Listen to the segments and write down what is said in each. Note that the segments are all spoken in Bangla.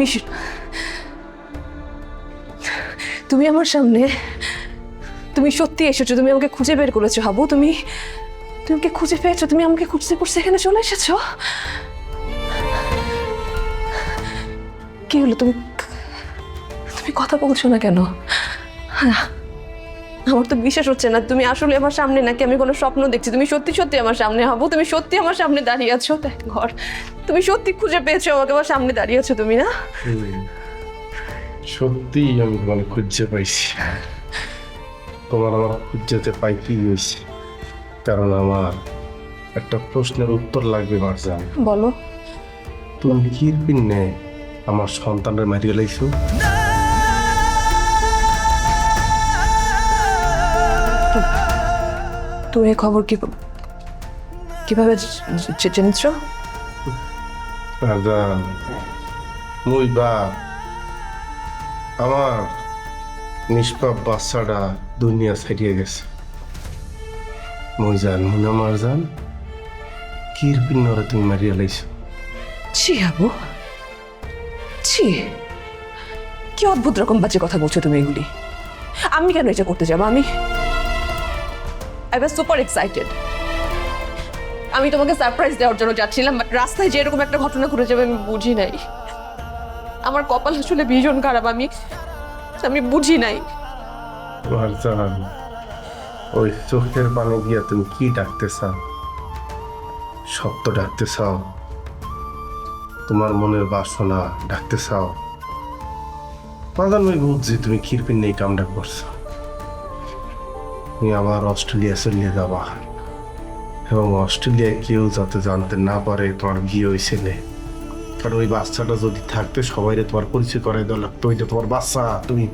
তুমি তুমি আমার সামনে তুমি সত্যি এসেছ তুমি আমাকে খুঁজে বের করেছ হাবু তুমি তুমি আমাকে খুঁজে পেয়েছ তুমি আমাকে খুঁজতে খুঁজতে এখানে চলে এসেছ। কি হলো তুমি? তুমি কথা বলছো না কেন? হ্যাঁ, আমার তো বিশ্বাস হচ্ছে না। তুমি আসলে আমার সামনে নাকি আমি কোনো স্বপ্ন দেখছি? তুমি সত্যি সত্যি আমার সামনে হব? তুমি সত্যি আমার সামনে দাঁড়িয়ে আছো? দেখ ঘর। তুমি সত্যি খুঁজে পেয়েছ আমাকে আমার সামনে দাঁড়িয়ে আছো তুমি না? সত্যি আমি মানে খুঁজে পাইছি। তোমার আমার খুঁজতে পাই কি হয়েছে। কারণ আমার একটা প্রশ্নের উত্তর লাগবে মারজান। বলো। তুমি কি পিনে আমার সন্তানের মারিয়ে লাইছো? তুমি এই খবর কি কীভাবে জেনেছো? মুই বা আমার নিষ্পাপ বাচ্চাটা দুনিয়া ছাড়িয়ে গেছে। মুই জান মুই আমার জান কির পিন্নরে তুমি মারিয়ে লাইছো? ছি হাবু ছি। কি অদ্ভুত রকম বাজে কথা বলছো তুমি এগুলি। আমি কেন এটা করতে যাব? আমি আই ওয়াজ সুপার এক্সাইটেড আমি তোমাকে সারপ্রাইজ দেওয়ার জন্য যাচ্ছিলাম বাট রাস্তায় যে এরকম একটা ঘটনা ঘটে যাবে আমি বুঝি নাই। আমার কপাল আসলে ভীষণ খারাপ, আমি আমি বুঝি নাই। ওই চোখের পানে গিয়া তুমি কি ডাকতে চাও? সত্য ডাকতে চাও? তোমার মনের বাসনা ডাকতে চাও? মাদান বুঝছি তুমি কিরপিন নেই কামটা করছ। তুমি আবার অস্ট্রেলিয়া চলিয়ে যাবা। এবং অস্ট্রেলিয়ায় কেউ যাতে জানতে না পারে তোমার বিয়ে হয়েছিলে কারণ ওই বাচ্চাটা যদি থাকতে সবাই তোমার পরিচয় করাই দেওয়া লাগতো। ওইটা তোমার বাচ্চা, তুমি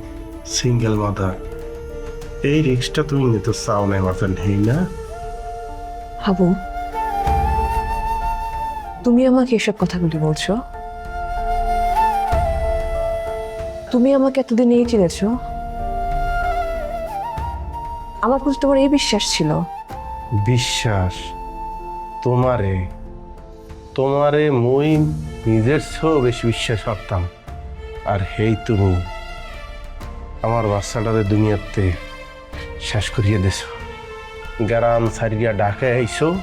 সিঙ্গেল মাদার এই রিক্সটা তুমি নিতে চাও না মাথা নেই না? হাবু, তুমি আমাকে এসব কথাগুলি বলছো? তুমি আমাকে এতদিন এই চিনেছ? আমার প্রতি তোমার এই বিশ্বাস ছিল? বিশ্বাস? তোমারে? তোমারে মই নিজের চেয়েও বেশি বিশ্বাস করতাম। আর হেই তুমি আমার বাচ্চাটারে দুনিয়াতে শেষ করিয়ে দেছ। গ্রাম সারিয়া ডাকে আইসো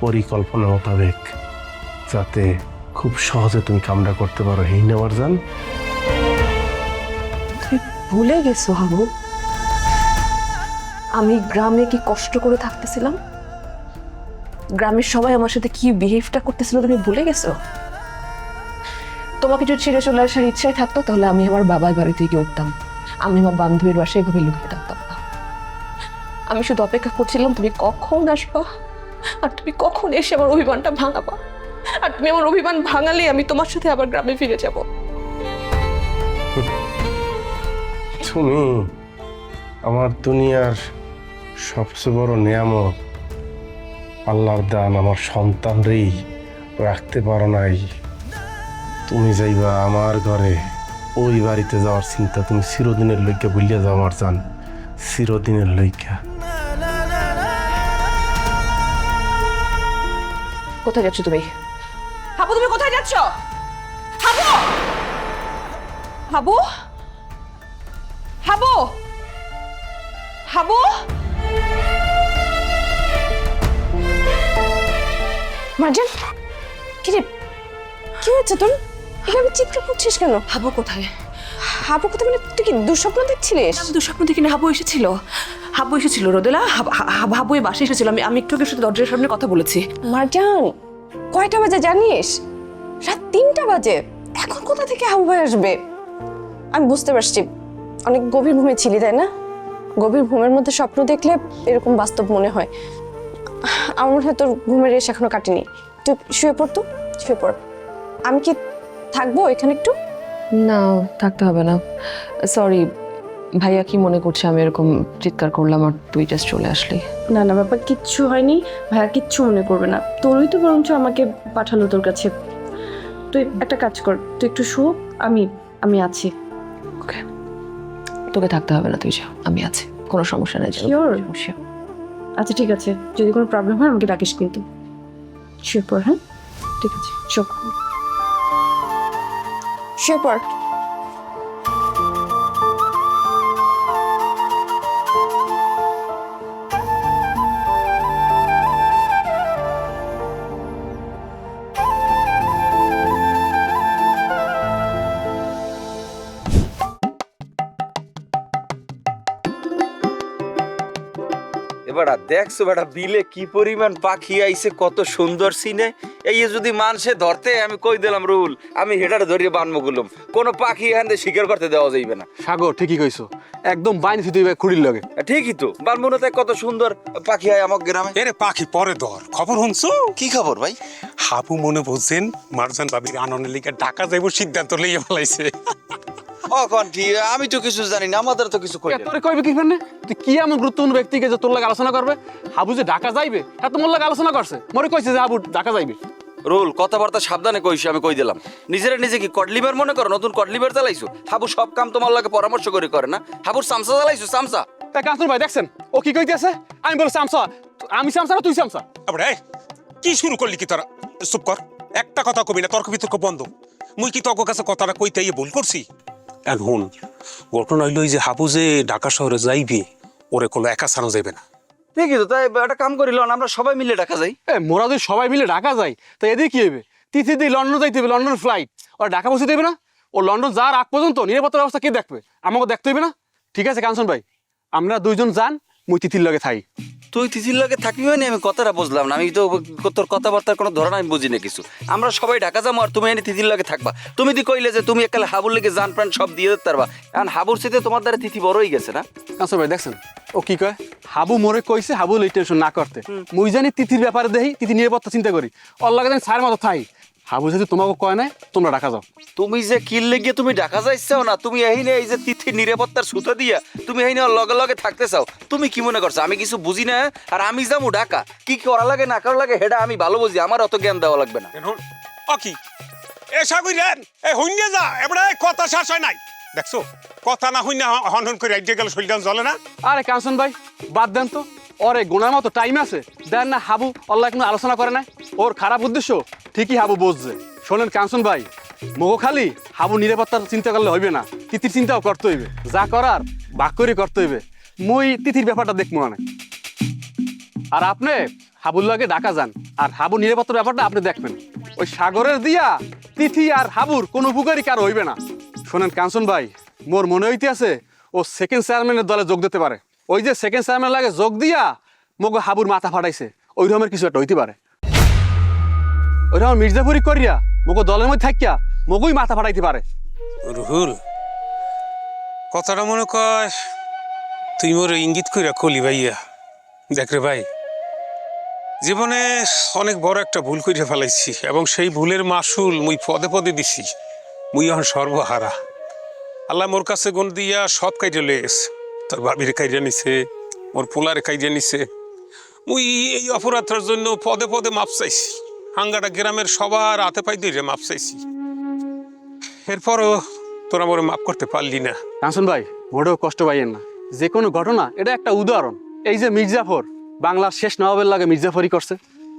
পরিকল্পনা মোতাবেক যাতে খুব সহজে তুমি কামটা করতে পারো। হেই নেওয়ার যান ভুলে গেছো হাবু। আমি গ্রামে কি কষ্ট করে থাকতেছিলাম? গ্রামের সবাই আমার সাথে কি বিহেভটা করতেছিল তুমি ভুলে গেছো? তোমাকে যদি ছেড়ে চলে আসার ইচ্ছাই থাকতো, তাহলে আমি আমার বাবার বাড়িতে গিয়ে উঠতাম। আমি আমার বান্ধবীর বাসায় এভাবে লুকিয়ে থাকতাম না। আমি শুধু অপেক্ষা করছিলাম, তুমি কখন আসবা? আর তুমি কখন এসে আমার অভিমানটা ভাঙাবা? আর তুমি আমার অভিমান ভাঙালে আমি তোমার সাথে আবার গ্রামে ফিরে যাব। তুমি আমার দুনিয়ার সবচেয়ে বড় নিয়ামত, আল্লাহর দান আমার সন্তানরেই রাখতে পারো নাই। তুমি যাইবা আমার ঘরে, ওই বাড়িতে যাওয়ার চিন্তা তুমি চিরদিনের লইকা ভুলিয়া যাও, আমার চান চিরদিনের লইকা। কোথায় যাচ্ছ তুমি? হাবু, তুমি কোথায় যাচ্ছ? হাবু! হাবু? হাবু? হাবু? মার্জান কি রে কি হচ্ছে তোর? এভাবে চিৎকার করছিস কেন? হাবু কোথায়? হাবু কোথায় মানে তুই কি দুঃস্বপ্ন দেখছিলিস? আমি দুঃস্বপ্ন দেখি না হাবু এসেছিল। হাবু এসেছিল রোদেলা। হাব- এই বাসে এসেছিল। আমি আমি একটু আগে সাথে দরজার সামনে কথা বলেছি। মার্জান কয়টা বাজে জানিস? রাত তিনটা বাজে। এখন কোথা থেকে হাবু ভাই আসবে? আমি বুঝতে পারছি। অনেক গভীর ঘুমে ছিলি তাই না? গভীর ঘুমের মধ্যে স্বপ্ন দেখলে এরকম বাস্তব মনে হয়। আমার মনে হয় তোর ঘুমের রেশ এখনও কাটেনি। তুই শুয়ে পড় তো শুয়ে পড়। আমি কি থাকব এখানে একটু? না থাকতে হবে না। সরি ভাইয়া কি মনে করছে আমি এরকম চিৎকার করলাম আর তুই জাস্ট চলে আসলি। না না ব্যাপার কিচ্ছু হয়নি। ভাইয়া কিচ্ছু মনে করবে না। তোরই তো বরঞ্চ আমাকে পাঠালো তোর কাছে। তুই একটা কাজ কর তুই একটু শো আমি আমি আছি। ওকে তোকে থাকতে হবে না তুই যা। আমি আছি। কোনো সমস্যা নেই শিওর সমস্যা আচ্ছা ঠিক আছে। যদি কোনো প্রবলেম হয় আমাকে ডাকিস কিন্তু। শিওর পর হ্যাঁ? ঠিক আছে চোখ শুয়ে আর দেখছ বেটা বিলে কি পরিমাণ পাখি আইছে কত সুন্দর সিনে। এই যদি মানসে ধরতে আমি কই দিলাম রুল আমি হেটারে ধরিয়ে বানবো গুলুম। কোনো পাখি এখান থেকে শিকার করতে দেওয়া যাইবে না। সাগর ঠিকই কইছো। একদম বাইন থিতে খুঁড়ির লগে। ঠিকই তো। তাই কত সুন্দর পাখি হয় আমার গ্রামে। এরে পাখি পরে ধর। খবর শুনছো? কি খবর ভাই? হাবু মনে বলছেন মারজান বাবির আনন্দের লিগে ডাকা যাইব সিদ্ধান্ত লইয়া ফেলাইছে। ও কন্ঠি আমি তো কিছু জানি না আমাদের তো কিছু কই তোরে কইবে কি ফেনে তুই কি এমন গুরুত্বপূর্ণ ব্যক্তিকে যে তোর লাগে আলোচনা করবে? হাবু যে ঢাকা যাইবে হ্যাঁ তো মোর লাগে আলোচনা করছে। মরে কইছে যে হাবু ঢাকা যাইবে। রুল কথাবার্তা সাবধানে কইছি আমি কই দিলাম। নিজেরা নিজে কি মনে করো? নতুন চালাইছো হাবু সব কাম তোমার লাগে পরামর্শ করে করে না? হাবুর সামসা চালাইছো সামসা? তা ভাই দেখছেন? ও কি কইতেছে? আমি বলছি আমসা আমি সামসা না তুই সামসা? এই, কি শুরু করলি কি তোরা? চুপ কর। একটা কথা কবি না তর্ক বিতর্ক বন্ধ। মুই কি তোর কাছে কথাটা কইতে ভুল করছি? এখন ঘটনা হইল যে হাবু যে ঢাকা শহরে যাইবি ওরে কোনো একা ছাড়া যাইবে না। ঠিকই তো তাই একটা কাম করি না আমরা সবাই মিলে ডাকা যাই। এ মোরা যদি সবাই মিলে ঢাকা যাই তা এদিকে কি হবে তিথি দিয়ে লন্ডন যাইতে হবে লন্ডন ফ্লাইট ওরা ঢাকা বসে দেবে না? ও লন্ডন যাওয়ার আগ পর্যন্ত নিরাপত্তার ব্যবস্থা কে দেখবে? আমাকে দেখতে হবে না? ঠিক আছে কাঞ্চন ভাই আমরা দুইজন যান মুই তিথির লগে থাই। তুই তিথির লগে থাকবি মানে আমি কথাটা বুঝলাম না। আমি তো তোর কথাবার্তার কোনো ধরন আমি বুঝি না কিছু। আমরা সবাই ঢাকা যাব আর তুমি এনে তিথির লগে থাকবা। তুমি দি কইলে যে তুমি একালে হাবুর লেগে জান প্রাণ সব দিয়ে দিতে পারবা। কারণ হাবুর সাথে তোমার দ্বারা তিথি বড়ই গেছে না? আচ্ছা ভাই দেখছেন? ও কি কয়? হাবু মোরে কইছে হাবু লই টেনশন না করতে। মুই জানি তিথির ব্যাপারে দেহি তিথি নিরাপত্তা চিন্তা করি। অল্লাগে লাগে জানি সার মতো থাই। হাবু যদি তোমাকে কয় নাই তোমরা ঢাকা যাও। তুমি যে কিনলে গিয়ে তুমি ঢাকা যাইছাও না তুমি এইনে এই যে তিথি নিরাপত্তার সুতা দিয়া তুমি এইনে ওর লগে লগে থাকতে চাও তুমি কি মনে করছ? আমি কিছু বুঝি না আর আমি যাব ঢাকা। কি করা লাগে না করা লাগে হেডা আমি ভালো বুঝি আমার অত জ্ঞান দেওয়া লাগবে না। কি? এ সাগুইলেন এ হইনে যা এবারে কথা শেষ হয় নাই। দেখছ কথা না হইনা হন হন করে আইডিয়া গেল শরীরটা জ্বলে না। আরে কাঞ্চন ভাই বাদ দেন তো। ওরে গোনার মতো টাইম আছে। দেন না হাবু অল্লাহ কোনো আলোচনা করে না ওর খারাপ উদ্দেশ্য ঠিকই হাবু বুঝছে। শোনেন কাঞ্চন ভাই মগো খালি হাবু নিরাপত্তার চিন্তা করলে হইবে না। তিথির চিন্তাও করতে হইবে। যা করার বাক করে করতে হইবে। মুই তিথির ব্যাপারটা দেখব মানে। আর আপনি হাবুর লগে ডাকা যান, আর হাবু নিরাপত্তার ব্যাপারটা আপনি দেখবেন। ওই সাগরের দিয়া তিথি আর হাবুর কোনো উপকারী কারও হইবে না। শোনেন কাঞ্চন ভাই, মোর মনে হইতে আছে ও সেকেন্ড চেয়ারম্যানের দলে যোগ দিতে পারে। ওই যে সেকেন্ড চেয়ারম্যান লাগে যোগ দিয়া মগো হাবুর মাথা ফাটাইছে। ওই রকমের কিছু একটা হইতে পারে। ওই রকম মির্জাপুরি করিয়া মগো দলের মধ্যে থাকিয়া মগুই মাথা ফাটাইতে পারে। রুহুল, কথাটা মনে কয় তুই মোর ইঙ্গিত কইরা কলি ভাইয়া। দেখ রে ভাই, জীবনে অনেক বড় একটা ভুল কইরা ফেলাইছি এবং সেই ভুলের মাসুল মুই পদে পদে দিছি। মুই এখন সর্বহারা। আল্লাহ মোর কাছে গুণ দিয়া সব কাইটে লয়ে গেছে তোর ভাবির কাইজা নিছে, মোর পোলারে কাইজা নিছে। মুই এই অপরাধটার জন্য পদে পদে মাপ চাইছি। হাঙ্গাটা গ্রামের সবার হাতে পাই দিয়ে মাপ চাইছি। এরপরও তোরা মোরে মাফ করতে পারলি না। কাঞ্চন ভাই, মোটেও কষ্ট পাইয়েন না। যে কোনো ঘটনা, এটা একটা উদাহরণ। এই যে মির্জাফর, বাংলার শেষ নবাবের লাগে মির্জাফরই করছে।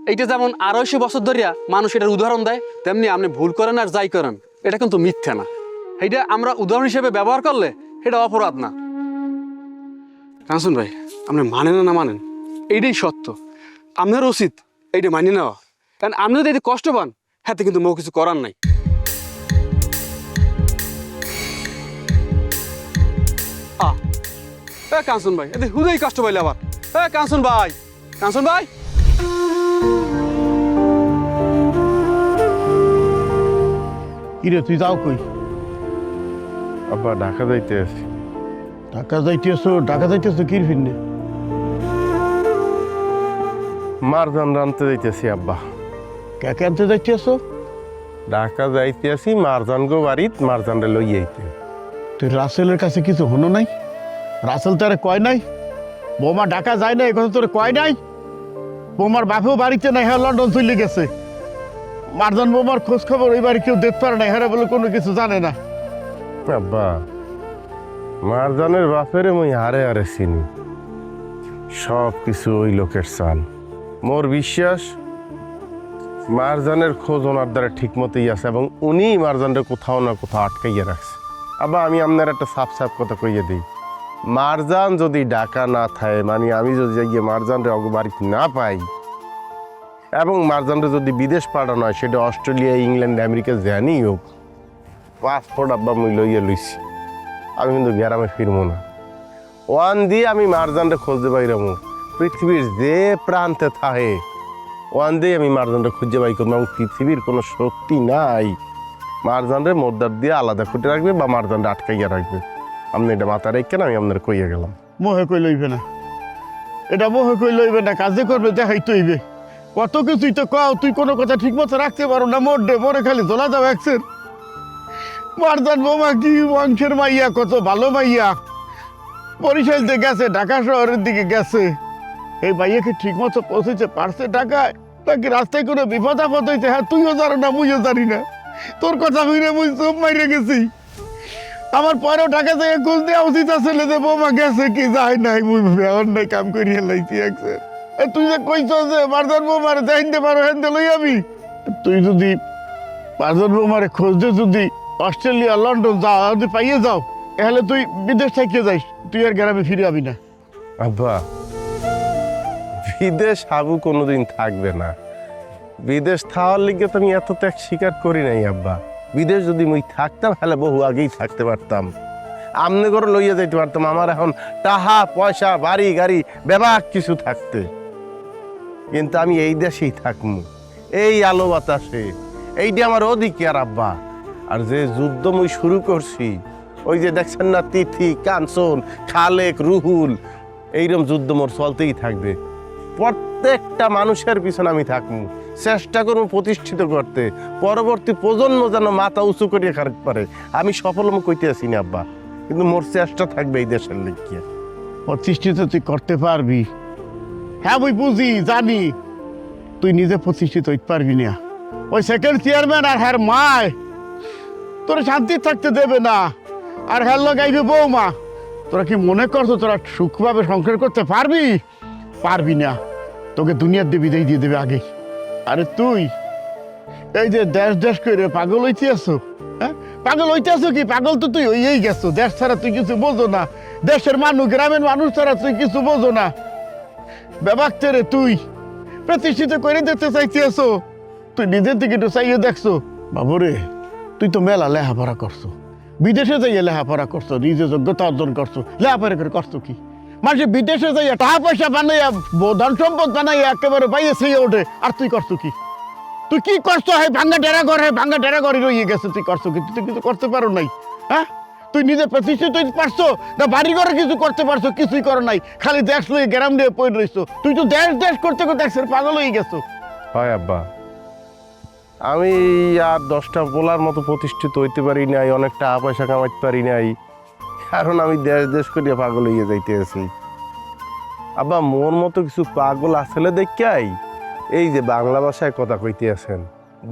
এইটা যেমন আড়াইশো বছর ধরিয়া মানুষ এটার উদাহরণ দেয়, তেমনি আপনি ভুল করেন আর যাই করেন, এটা কিন্তু মিথ্যা না। এইটা আমরা উদাহরণ হিসেবে ব্যবহার করলে এটা অপরাধ না। কাঞ্চন ভাই, আপনি মানেন না মানেন? এইটাই সত্য। আপনার উচিত এইটা মানিয়ে নেওয়া। কারণ আপনি যদি এতে কষ্ট পান। হাতে কিন্তু মো কিছু করার নাই। আ এ কাঞ্চন ভাই এতে হুদেই কষ্ট পাইলে আবার। এ কাঞ্চন ভাই কাঞ্চন ভাই। কিরে তুই যাও কই? আব্বা ঢাকা যাইতে আছি। ঢাকা যাইতেছো? ঢাকা যাইতেছো কির ফিরনে? মারজান রানতে যাইতেছি আব্বা। কাকে আনতে যাইতেছো? ঢাকা যাইতে আছি মারজান গো বাড়িত মারজানরে লই আইতে। তুই রাসেলের কাছে কিছু হনো নাই? রাসেল তারে কয় নাই? বৌমা ঢাকা যায় না এখন তোরে কয় নাই? বৌমার বাপেও বাড়িতে নাই হ্যাঁ লন্ডন চলে গেছে। মারজান বৌমার খোঁজ খবর ওই বাড়ি কেউ দেখতে পারে না হ্যাঁ বলে কোনো কিছু জানে না। আব্বা মারজানের বাপেরে মুই হারে হারে চিনি। সব কিছু ওই লোকের চাল। মোর বিশ্বাস মারজানের খোঁজ ওনার দ্বারা ঠিক মতোই আছে এবং উনি মারজানটা কোথাও না কোথাও আটকাইয়া রাখছে। আবার আমি আপনার একটা সাফ সাফ কথা কইয়ে দিই। মারজান যদি ডাকা না থাকে মানে আমি যদি যাইয়ে মারজানরে অগবাড়িতে না পাই, এবং মারজানরে যদি বিদেশ পাঠানো হয়, সেটা অস্ট্রেলিয়া, ইংল্যান্ড, আমেরিকা জানি হোক, পাসপোর্ট আব্বা মুই লইয়া লইছি। আমি কিন্তু গ্রামে ফিরবো না। ওয়ান দিয়ে আমি মারজানটা খুঁজতে পাইরামু। পৃথিবীর যে প্রান্তে থাকে ওয়ান দিয়ে আমি মারজানটা খুঁজে পাই করব এবং পৃথিবীর কোনো শক্তি নাই। মারজানরে মোদ্দার দিয়ে আলাদা খুঁটে রাখবে বা মারজানটা আটকাইয়া রাখবে। আপনি এটা মাথা রেখেন আমি আপনার কইয়া গেলাম। মোহে কই লইবে না। এটা মোহে কই লইবে না, কাজে করবে, দেখাই তৈবে কত কিছুই তো কও, তুই কোনো কথা ঠিক মতো রাখতে পারো না, মোর ডে মোরে খালি তোলা যাও একসের মারদান বোমা কি বংশের মাইয়া, কত ভালো মাইয়া। বরিশালতে গেছে, ঢাকা শহরের দিকে গেছে। এই মাইয়াকে ঠিক মতো পৌঁছেছে, পারছে ঢাকায়? নাকি রাস্তায় কোনো বিপদ আপদ হয়েছে হ্যাঁ তুইও জানো না, মুইও জানি না। তোর কথা হইলে মুই সব মাইরে গেছি। আমার পরেও ঢাকা থেকে খোঁজ দেওয়া উচিত আসলে যে বৌমা গেছে, কি যায় নাই, মুই অন্যায় কাম করিয়া লাইছি একসে। এ, তুই যে কইছ যে মারদান বৌমারে দেখাইতে পারো হেনতে লই আমি তুই যদি মারদান বৌমারে খোঁজ দে, যদি অস্ট্রেলিয়া, লন্ডন যাও, যদি পাইয়ে যাও, তাহলে তুই বিদেশ থেকে যাইস, তুই আর গ্রামে ফিরে আবি না। আব্বা বিদেশ হাবু কোনোদিন থাকবে না। বিদেশ থাওয়ার লিগে তো আমি এত ত্যাগ স্বীকার করি নাই, আব্বা। বিদেশ যদি মুই থাকতাম, তাহলে বহু আগেই থাকতে পারতাম। আমনে করে লইয়া যাইতে পারতাম, আমার এখন টাহা, পয়সা, বাড়ি, গাড়ি, বেবাক কিছু থাকতে। কিন্তু আমি এই দেশেই থাকমু। এই আলো বাতাসে। এইটি আমার অধিকার, আব্বা। আর যে যুদ্ধ মুই শুরু করছি, ওই যে দেখছেন না তিথি, কাঞ্চন, খালেক, রুহুল এইরকম যুদ্ধ মোর চলতেই থাকবে। প্রত্যেকটা মানুষের পিছনে আমি থাকব। চেষ্টা করব প্রতিষ্ঠিত করতে। পরবর্তী প্রজন্ম যেন মাথা উঁচু করিয়ে খারাপ পারে আমি সফল কইতে আছি না, আব্বা। কিন্তু মোর চেষ্টা থাকবে এই দেশের লিখিয়া। প্রতিষ্ঠিত তুই করতে পারবি। হ্যাঁ মুই বুঝি, জানি। তুই নিজে প্রতিষ্ঠিত হইতে পারবি না। ওই সেকেন্ড চেয়ারম্যান আর হ্যার মায়, তোরা শান্তি থাকতে দেবে না। আর হ্যার লাগাইবে বৌমা। তোরা কি মনে করছ তোরা সুখভাবে সংসার করতে পারবি? পারবি না। তোকে দুনিয়ার দেবী দিয়ে দিয়ে দেবে আগে। আরে তুই, এই যে দেশ দেশ করে পাগল হইতে আসো হ্যাঁ? পাগল হইতে আসো কি? পাগল তো তুই হইয়েই গেছো। দেশ ছাড়া তুই কিছু বোঝো না। দেশের মানুষ, গ্রামের মানুষ ছাড়া তুই কিছু বোঝো না। বেবাকতে রে তুই, প্রতিষ্ঠিত করে দিতে চাইতে আসো তুই নিজের দিকে একটু চাইয়ে দেখছ। বাবুরে, তুই তো মেলা লেহাপড়া করছ। বিদেশে যাইয়ে লেহাপড়া করছ, নিজে যোগ্যতা অর্জন করছ। লেহাপড়া করে করছ কি? মানুষ বিদেশে যাইয়া টাকা পয়সা বানাইয়া ধন সম্পদ বানাইয়া একেবারে বাইরে সেই ওঠে। আর তুই করছ কি? তুই কি করছ? হে ভাঙ্গা ডেরা ঘর হে ভাঙ্গা ডেরা ঘরে রইয়ে গেছে তুই করছ কি? তুই কিছু করতে পারো নাই হ্যাঁ? তুই নিজে প্রতিষ্ঠিত হইতে পারছ না বাড়ি ঘরে কিছু করতে পারছ? কিছুই করো নাই খালি দেশ লই গ্রাম দিয়ে পড়ে রইছো। তুই তো দেশ দেশ করতে করতে একসের পাগল হয়ে গেছো। হয় আব্বা। আমি আর দশটা বলার মতো প্রতিষ্ঠিত হইতে পারি নাই অনেক টাকা পয়সা কামাইতে পারি নাই। কারণ আমি দেশ দেশ করিয়া পাগল হইয়া যাইতে আছি আব্বা, মোর মতো কিছু পাগল আসলে দেখাই এই যে বাংলা ভাষায় কথা কইতে আছেন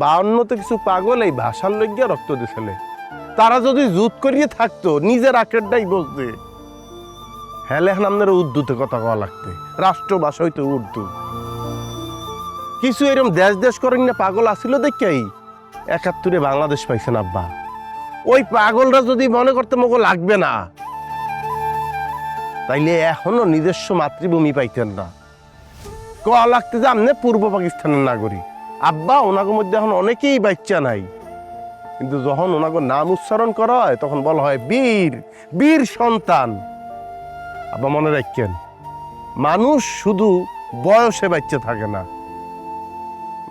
বাউন্নতে কিছু পাগল এই ভাষার লইয়া রক্ত দিছিলে। তারা যদি জুত করিয়ে থাকতো, নিজের আকেরটাই বসবে হ্যালে এখন আপনার উর্দুতে কথা কওয়া লাগতে। রাষ্ট্রভাষা হইতো উর্দু। কিছু এরকম দেশ দেশ করেন না পাগল আসিল দেখাই একাত্তরে বাংলাদেশ পাইছেন আব্বা। ওই পাগলরা যদি মনে করতে মগো লাগবে না, তাইলে এখনও নিজস্ব মাতৃভূমি পাইতেন না। ক লাগতে যে আমনে পূর্ব পাকিস্তানের নাগরিক। আব্বা, ওনাগো মধ্যে এখন অনেকেই বাচ্চা নাই। কিন্তু যখন ওনাকে নাম উচ্চারণ করা হয়, তখন বলা হয় বীর বীর সন্তান। আব্বা মনে রাখেন, মানুষ শুধু বয়সে বাচ্চা থাকে না।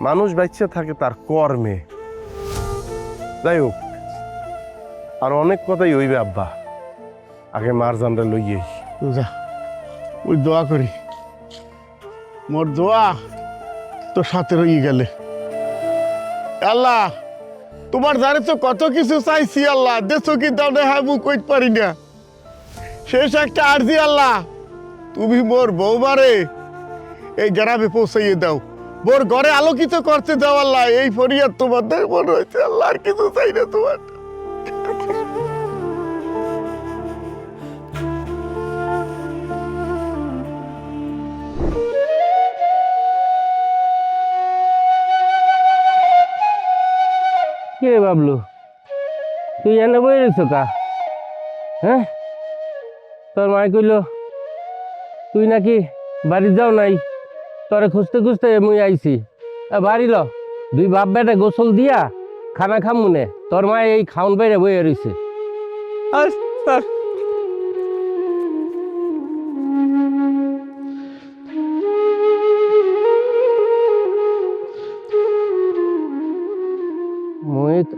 মানুষ বাচ্চা থাকে তার কর্মে। যাই হোক আর অনেক কথাই হইবে, আব্বা। আগে মারজানটা লইয়ে তো যা, ওই দোয়া করি। মোর দোয়া তো সাথে রয়ে গেলে। আল্লাহ, তোমার জানে তো কত কিছু চাইছি, আল্লাহ। দেশো কি দাও না হ্যাঁ মুখ কইতে পারি না। শেষ একটা আর্জি, আল্লাহ। তুমি মোর বৌমারে এই গ্রামে পৌঁছাইয়ে দাও। মোর ঘরে আলোকিত করতে দাও, আল্লাহ। এই ফরিয়াদ তোমার মনে হয়েছে আল্লাহ, আর কিছু চাই না তোমার। বাবলু তুই এনে বই রয়েছ কা? হ্যাঁ? তোর মায় কইল, তুই নাকি বাড়ি যাও নাই? তোরে খুঁজতে খুঁজতে মুই আইছি। বাড়ি ল। দুই বাপ বেটা গোসল দিয়া খানা খাম মনে তোর মায় এই খাউন বাইরে বইয়ে রয়েছে মুই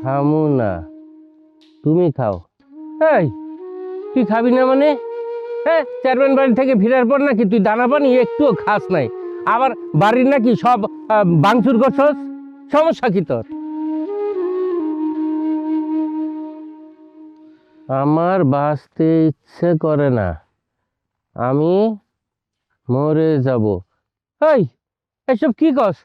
খামু না। তুমি খাও। এই, তুই খাবি না মানে? হ্যাঁ চেয়ারম্যান বাড়ি থেকে ফেরার পর নাকি তুই দানা পানি একটুও খাস নাই। আবার বাড়ির নাকি সব বাংচুর করছস? সমস্যা কি তোর? আমার বাঁচতে ইচ্ছে করে না। আমি মরে যাব। এই, এসব কি কস?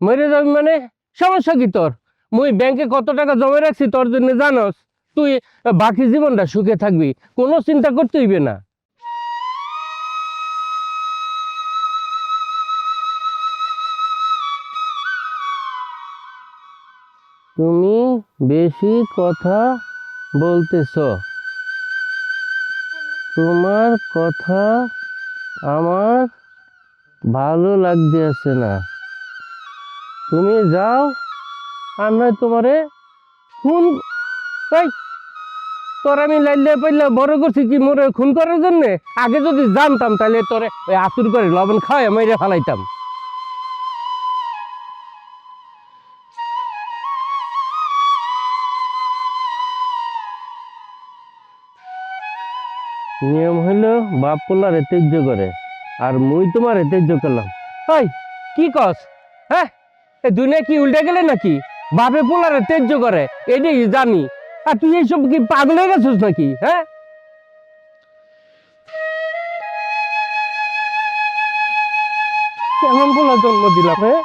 মরে যাবি মানে? সমস্যা কি তোর? মুই ব্যাংকে কত টাকা জমা রাখছি তোর জন্য জানস? তুই বাকি জীবনটা সুখে থাকবি, কোনো চিন্তা করতে হইবে না। তুমি বেশি কথা বলতেছ, তোমার কথা আমার ভালো লাগতেছে না। তুমি যাও নয় তোমারে খুন এই, তোর আমি লাইলে পাইলে বড় করছি কি মোরে খুন করার জন্য? আগে যদি জানতাম তাহলে তোরে ওই আতুর করে লবণ খাওয়াই মেরে ফেলাইতাম। নিয়ম হইল বাপ পোলার তেজ্য করে, আর মুই তোমার তেজ্য করলাম। হাই কি কস? হ্যাঁ? দুনিয়া কি উল্টে গেলে নাকি? বাপে পোলারে তেজ্য করে এটাই জানি আর তুই এইসব কি পাগল হয়ে গেছিস নাকি হ্যাঁ? কেমন পোলা জন্ম দিলাম হ্যাঁ?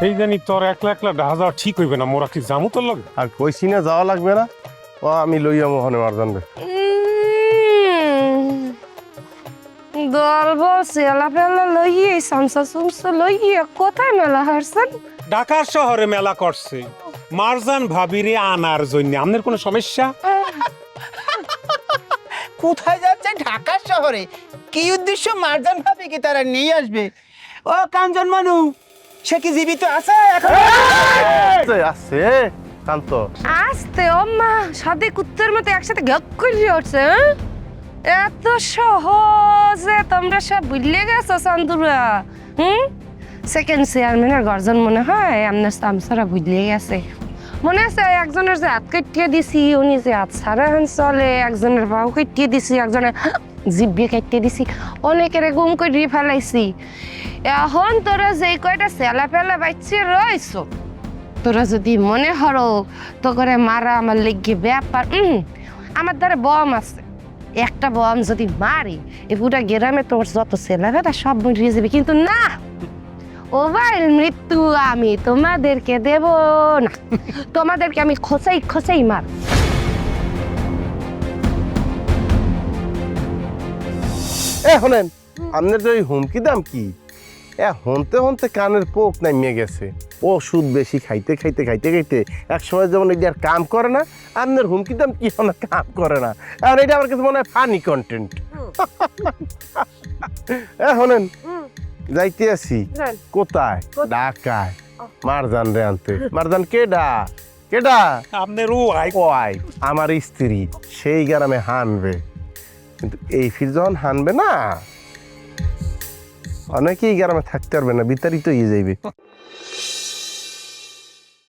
সেই জানি তোর একলা একলা যাওয়া ঠিক হইবে না মোরা কি জামু তোর লগে। আর কইছি না যাওয়া লাগবে না? ও আমি লইয়া মোহনে মারজান রে দল বলছে আলাপেলা লইয়ে সামসা সুমসা লইয়ে কোথায় মেলা হারছেন ঢাকার শহরে মেলা করছে। মারজান ভাবিরে আনার জন্য আপনার কোনো সমস্যা? কোথায় যাচ্ছে ঢাকা শহরে? কি উদ্দেশ্য মারজান ভাবে কি তারা নিয়ে আসবে? ও কাঞ্চন মানু সে কি জীবিত আছে এখন? আছে, কান্ত আস্তে ওম্মা সাথে কুত্তের মতো একসাথে গপ করে উঠছে হ্যাঁ? এত সহজে তোমরা সব বুঝলে গেছো চান্দুরা হুম? সেকেন্ড চেয়ারম্যানের গর্জন মনে হয় আপনার সামসারা বুঝলে গেছে। মনে আছে একজনের যে হাত কেটিয়ে দিছি উনি যে হাত সারা হান চলে একজনের পাও কেটিয়ে দিছি একজনের জিব্বে কেটিয়ে দিছি। অনেকের গুম করে ফেলাইছি এখন তোরা যেই কয়টা সেলা ফেলা বাইছে রয়েছো তোরা যদি মনে হরো তো করে মারা আমার লেগে ব্যাপার আমার দ্বারা বম আছে। একটা বম যদি মারি এ পুরা গ্রামে তোর যত ছেলে বেটা সব মরিয়ে যাবে। কিন্তু না ওভার মৃত্যু আমি তোমাদেরকে দেব না। তোমাদেরকে আমি খোঁচাই খোঁচাই মার এ শোনেন আপনার যে ওই হুমকি দাম কি? এ হনতে হনতে কানের পোক নামিয়ে গেছে। ওষুধ বেশি খাইতে খাইতে খাইতে খাইতে এক সময় যেমন এটা আর কাম করে না আপনার হুমকি দাম কি না কাম করে না। আর এটা আমার কাছে মনে হয় ফানি কন্টেন্ট এ শোনেন যাইতে আছি। কোথায়? ঢাকায়। মারজান রে আনতে। মারজান কেডা? কেডা? আপনার ও আই আমার স্ত্রী। সেই গ্রামে হানবে। কিন্তু এই ফির যখন হানবে না। অনেকেই গ্রামে থাকতে পারবে না বিতাড়িত হয়ে যাইবে।